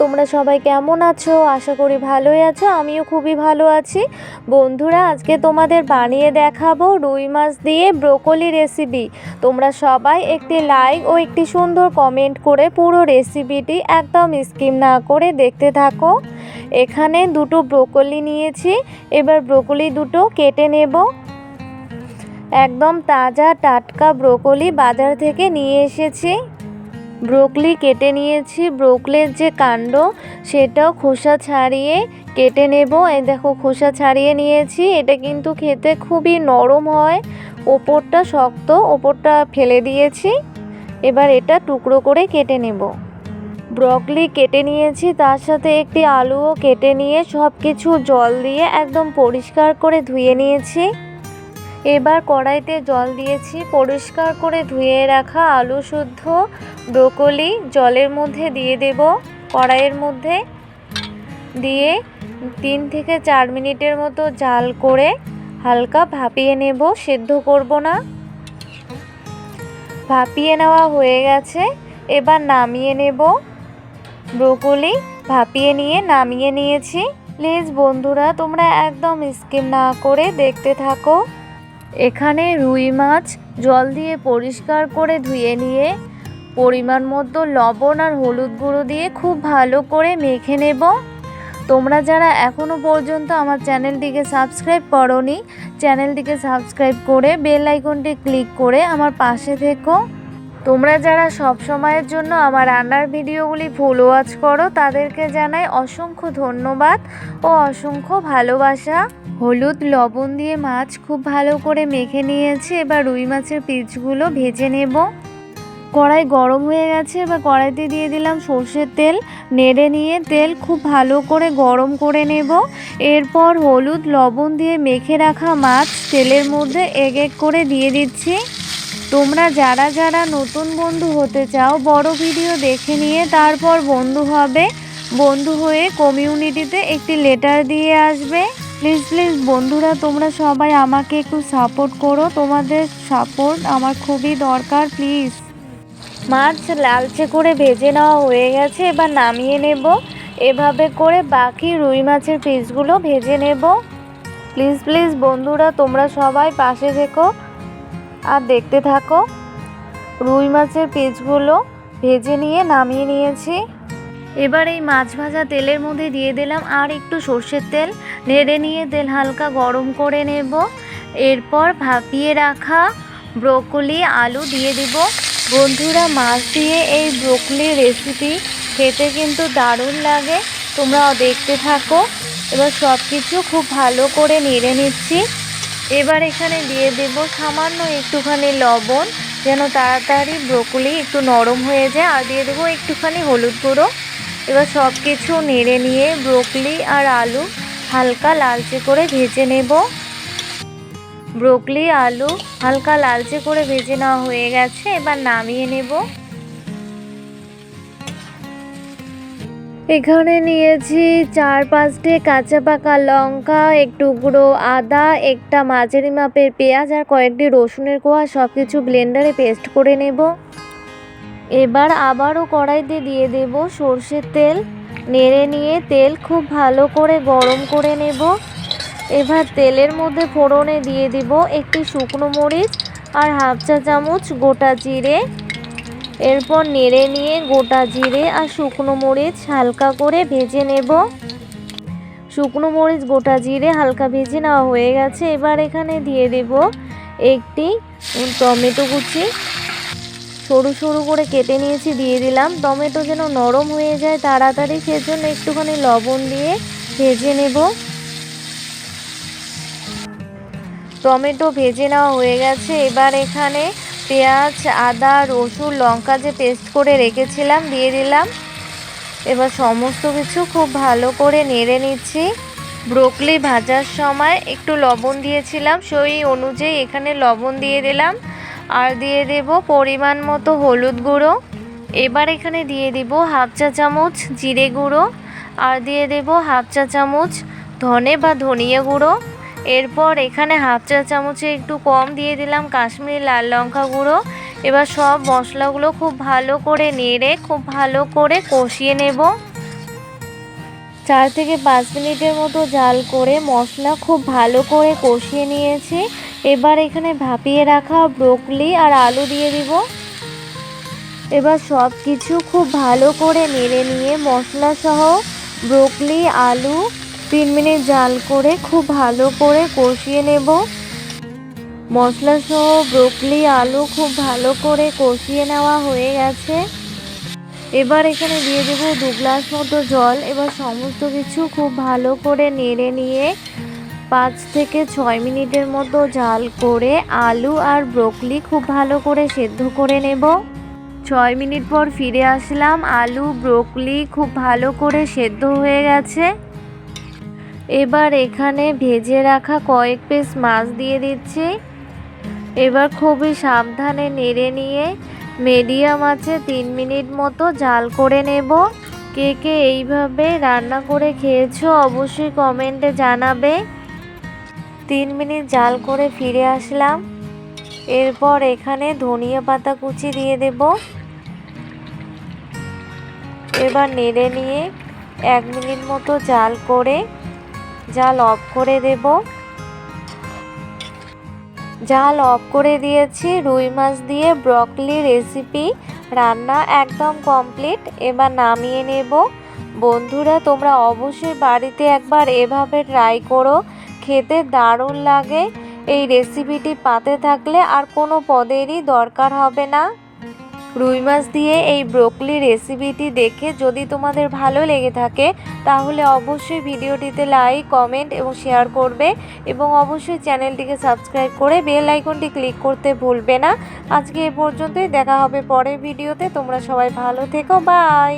তোমরা সবাই কেমন আছো? আশা করি ভালোই আছো, আমিও খুবই ভালো আছি। বন্ধুরা, আজকে তোমাদের বানিয়ে দেখাবো রুই মাছ দিয়ে ব্রোকলি রেসিপি তোমরা সবাই একটি লাইক ও একটি সুন্দর কমেন্ট করে পুরো রেসিপিটি একদম স্কিম না করে দেখতে থাকো। এখানে দুটো ব্রোকলি নিয়েছি, এবার ব্রোকলি দুটো কেটে নেব। একদম তাজা টাটকা ব্রোকলি বাজার থেকে নিয়ে এসেছি। ব্রোকলি কেটে নিয়েছি। ব্রোকলির যে কাণ্ড, সেটাও খোসা ছাড়িয়ে কেটে নেব। এই দেখো, খোসা ছাড়িয়ে নিয়েছি। এটা কিন্তু খেতে খুবই নরম হয়। ওপরটা শক্ত, ওপরটা ফেলে দিয়েছি। এবার এটা টুকরো করে কেটে নেব। ব্রকলি কেটে নিয়েছি, তার সাথে একটি আলুও কেটে নিয়ে সব কিছু জল দিয়ে একদম পরিষ্কার করে ধুয়ে নিয়েছি। এবার কড়াইতে জল দিয়েছি, পরিষ্কার করে ধুয়ে রাখা আলু শুদ্ধ, ব্রোকলি জলের মধ্যে দিয়ে দেব। কড়াইয়ের মধ্যে দিয়ে তিন থেকে চার মিনিটের মতো জাল করে হালকা ভাপিয়ে নেব, সেদ্ধ করব না। ভাপিয়ে নেওয়া হয়ে গেছে, এবার নামিয়ে নেব। ব্রোকলি ভাপিয়ে নিয়ে নামিয়ে নিয়েছি। প্লিজ বন্ধুরা, তোমরা একদম স্কিম না করে দেখতে থাকো। এখানে রুই মাছ জল দিয়ে পরিষ্কার করে ধুয়ে নিয়ে পরিমাণ মতো লবণ আর হলুদ গুঁড়ো দিয়ে খুব ভালো করে মেখে নেব। তোমরা যারা এখনও পর্যন্ত আমার চ্যানেলটিকে সাবস্ক্রাইব করনি, চ্যানেলটিকে সাবস্ক্রাইব করে বেল আইকনটি ক্লিক করে আমার পাশে থেকো। তোমরা যারা সব সময়ের জন্য আমার রান্নার ভিডিওগুলি ফুল করো, তাদেরকে জানাই অসংখ্য ধন্যবাদ ও অসংখ্য ভালোবাসা। হলুদ লবণ দিয়ে মাছ খুব ভালো করে মেখে নিয়েছি, এবার রুই মাছের পিচগুলো ভেজে নেব। কড়াই গরম হয়ে গেছে, এবার কড়াইতে দিয়ে দিলাম সর্ষের তেল, নেড়ে নিয়ে তেল খুব ভালো করে গরম করে নেব। এরপর হলুদ লবণ দিয়ে মেখে রাখা মাছ তেলের মধ্যে এক এক করে দিয়ে দিচ্ছি। তোমরা যারা যারা নতুন বন্ধু হতে চাও, বড় ভিডিও দেখে নিয়ে তারপর বন্ধু হবে। বন্ধু হয়ে কমিউনিটিতে একটি লেটার দিয়ে আসবে। প্লিজ প্লিজ বন্ধুরা, তোমরা সবাই আমাকে একটু সাপোর্ট করো। তোমাদের সাপোর্ট আমার খুবই দরকার প্লিজ মাছ লালচে করে ভেজে নেওয়া হয়ে গেছে, এবার নামিয়ে নেব। এভাবে করে বাকি রুই মাছের পিসগুলো ভেজে নেব। প্লিজ প্লিজ বন্ধুরা, তোমরা সবাই পাশে থেকো আর দেখতে থাকো। রুই মাছের পিসগুলো ভেজে নিয়ে নামিয়ে নিয়েছি। এবার এই মাছ ভাজা তেলের মধ্যে দিয়ে দিলাম আর একটু সর্ষের তেল। নেড়ে নিয়ে তেল হালকা গরম করে নেব। এরপর ভাপিয়ে রাখা ব্রোকলি, আলু দিয়ে দিব। বন্ধুরা, মাছ দিয়ে এই ব্রোকলি রেসিপি খেতে কিন্তু দারুণ লাগে। তোমরা দেখতে থাকো। এবার সব কিছু খুব ভালো করে নেড়ে নিচ্ছি। এবার এখানে দিয়ে দেব সামান্য একটুখানি লবণ, যেন তাড়াতাড়ি ব্রোকলি একটু নরম হয়ে যায়। আর দিয়ে দেবো একটুখানি হলুদ গুঁড়ো। এবার সব কিছু নেড়ে নিয়ে ব্রোকলি আর আলু হালকা লালচে করে ভেজে নেব। ব্রোকলি, আলু হালকা লালচে করে ভেজে নেওয়া হয়ে গেছে, এবার নামিয়ে নেব। এখানে নিয়েছি চার পাঁচটে কাঁচা পাকা লঙ্কা একটু গুঁড়ো আদা, একটা মাঝারি মাপের পেঁয়াজ আর কয়েকটি রসুনের কোয়া সব কিছু ব্লেন্ডারে পেস্ট করে নেব। এবার আবারও কড়াইতে দিয়ে দেব সর্ষের তেল। নেড়ে নিয়ে তেল খুব ভালো করে গরম করে নেব। এবার তেলের মধ্যে ফোড়নে দিয়ে দিব একটি শুকনো মরিচ আর হাফ চা চামচ গোটা জিরে। এরপর নেড়ে নিয়ে গোটা জিরে আর শুকনো মরিচ হালকা করে ভেজে নেব। শুকনো মরিচ, গোটা জিরে হালকা ভেজে নেওয়া হয়ে গেছে। এবার এখানে দিয়ে দেব একটি টমেটো কুচি। সরু সরু করে কেটে নিয়েছি, দিয়ে দিলাম। টমেটো যেন নরম হয়ে যায় তাড়াতাড়ি, সেজন্য একটুখানি লবণ দিয়ে ভেজে নেব। টমেটো ভেজে নেওয়া হয়ে গেছে। এবার এখানে পেঁয়াজ, আদা, রসুন, লঙ্কা যে পেস্ট করে রেখেছিলাম, দিয়ে দিলাম। এবার সমস্ত কিছু খুব ভালো করে নেড়ে নিচ্ছি। ব্রোকলি ভাজার সময় একটু লবণ দিয়েছিলাম, সেই অনুযায়ী এখানে লবণ দিয়ে দিলাম। আর দিয়ে দেব পরিমাণ মতো হলুদ গুঁড়ো। এবার এখানে দিয়ে দিব হাফ চা চামচ জিরে গুঁড়ো আর দিয়ে দেব হাফ চা চামচ ধনে বা ধনিয়া গুঁড়ো। এরপর এখানে হাফ চা চামচে একটু কম দিয়ে দিলাম কাশ্মীরি লাল লঙ্কা গুঁড়ো। এবার সব মশলাগুলো খুব ভালো করে নেড়ে, খুব ভালো করে কষিয়ে নেব। চার থেকে পাঁচ মিনিটের মতো জাল করে মশলা খুব ভালো করে কষিয়ে নিয়েছি। এবার এখানে ভাপিয়ে রাখা ব্রোকলি আর আলু দিয়ে দিব। এবার সব কিছু খুব ভালো করে নেড়ে নিয়ে মশলা সহ ব্রোকলি, আলু, তিন মিনিট জাল করে খুব ভালো করে কষিয়ে নেব। মশলা সহ ব্রোকলি, আলু খুব ভালো করে কষিয়ে নেওয়া হয়ে গেছে। এবার এখানে দিয়ে দেব দু গ্লাস মতো জল। এবার সমস্ত কিছু খুব ভালো করে নেড়ে নিয়ে পাঁচ থেকে ছয় মিনিটের মতো জাল করে আলু আর ব্রোকলি খুব ভালো করে সেদ্ধ করে নেব। ছয় মিনিট পর ফিরে আসলাম, আলু, ব্রোকলি খুব ভালো করে সেদ্ধ হয়ে গেছে। এবার এখানে ভেজে রাখা কয়েক পিস মাছ দিয়ে দিচ্ছি। এবার খুবই সাবধানে নেড়ে নিয়ে মিডিয়াম আছে তিন মিনিট মতো জাল করে নেব। কে কে এইভাবে রান্না করে খেয়েছো অবশ্যই কমেন্টে জানাবে। তিন মিনিট জাল করে ফিরে আসলাম। এরপর এখানে ধনিয়া পাতা কুচি দিয়ে দেব। এবার নেড়ে নিয়ে এক মিনিট মতো জাল করে, জাল অফ করে দেব। জাল অফ করে দিয়েছি, রুই মাছ দিয়ে ব্রকলি রেসিপি। রান্না একদম কমপ্লিট, এবার নামিয়ে নেব। বন্ধুরা, তোমরা অবশ্যই বাড়িতে একবার এভাবে ট্রাই করো। খেতে দারুণ লাগে। এই রেসিপিটি পাতে থাকলে আর কোনো পদেরই দরকার হবে না। রুই মাছ দিয়ে এই ব্রোকলি রেসিপিটি দেখে যদি তোমাদের ভালো লেগে থাকে, তাহলে অবশ্যই ভিডিওটিতে লাইক কমেন্ট এবং শেয়ার করবে এবং অবশ্যই চ্যানেলটিকে সাবস্ক্রাইব করে বেল আইকনটি ক্লিক করতে ভুলবে না। আজকে এ পর্যন্তই, দেখা হবে পরের ভিডিওতে তোমরা সবাই ভালো থেকো বাই